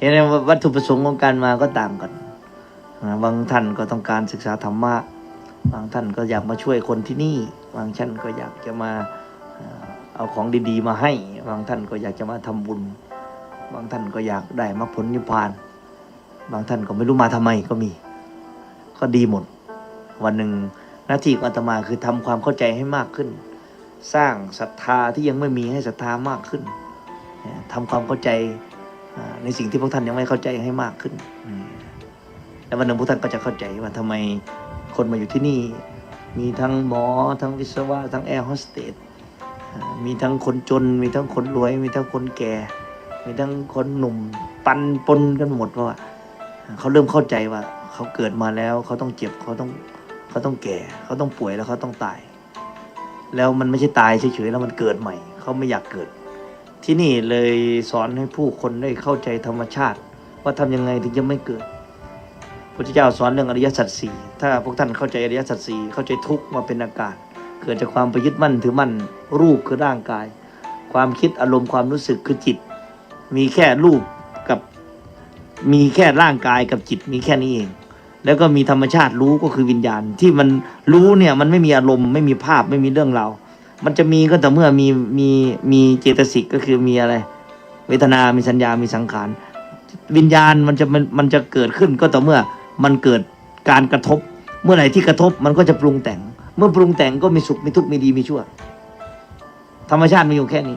เห็นไหมวัตถุประสงค์ของการมาก็ต่างกันนะบางท่านก็ต้องการศึกษาธรรมะ บางท่านก็อยากมาช่วยคนที่นี่ บางท่านก็อยากจะมาเอาของดีๆ มาให้ บางท่านก็อยากจะมาทำบุญ บางท่านก็อยากได้มรรคผลนิพพาน บางท่านก็ไม่รู้มาทำไมก็มี ก็ดีหมด วันหนึ่งหน้าที่ของอาตมาคือทำความเข้าใจให้มากขึ้น สร้างศรัทธาที่ยังไม่มีให้ศรัทธามากขึ้นเนี่ยทำความเข้าใจ ในสิ่งที่พวกท่านยังไม่เข้าใจให้มากขึ้นอืมแล้ววันหนึ่งพวกท่านก็จะเข้าใจว่าทำไมคนมาอยู่ที่นี่ มีทั้งหมอ ทั้งวิศวะทั้งแอร์โฮสเตสอ่ามีทั้งคนจน มีทั้งคนรวย มีทั้งคนแก่ มีทั้งคนหนุ่ม ปันปนกันหมดเพราะว่าเขาเริ่มเข้าใจว่า เขาเกิดมาแล้วเขาต้องเจ็บเขาต้องเขาต้องแก่ เขาต้องป่วยแล้วเขาต้องตาย แล้วมันไม่ใช่ตายเฉยๆแล้วมันเกิดใหม่ เขาไม่อยากเกิด ที่นี่เลยสอนให้ผู้คนได้เข้าใจธรรมชาติ ว่าทำยังไงถึงจะไม่เกิดพระเจ้าสอนเรื่องอริยสัจสี่ถ้าพวกท่านเข้าใจอริยสัจสี่เข้าใจทุกมาเป็นอาการเกิดจากความไปยึดมั่นถือมั่นรูปคือร่างกาย ความคิดอารมณ์ความรู้สึกคือจิต มีแค่รูปกับมีแค่ร่างกายกับจิตมีแค่นี้เอง แล้วก็มีธรรมชาติรู้ก็คือวิญญาณที่มันรู้เนี่ยมันไม่มีอารมณ์ไม่มีภาพไม่มีเรื่องราว มันจะมีก็แต่อเมื่อมีมีมีเจตสิกก็คือมีอะไร เวทนามีสัญญามีสังขาร วิญญาณมันจะมันมันจะเกิดขึ้นก็ต่อเมื่อมันเกิดการกระทบ เมื่อไหร่ที่กระทบมันก็จะปรุงแต่ง เมื่อปรุงแต่งก็มีสุขมีทุกข์มีดีมีชั่ว ธรรมชาติมีอยู่แค่นี้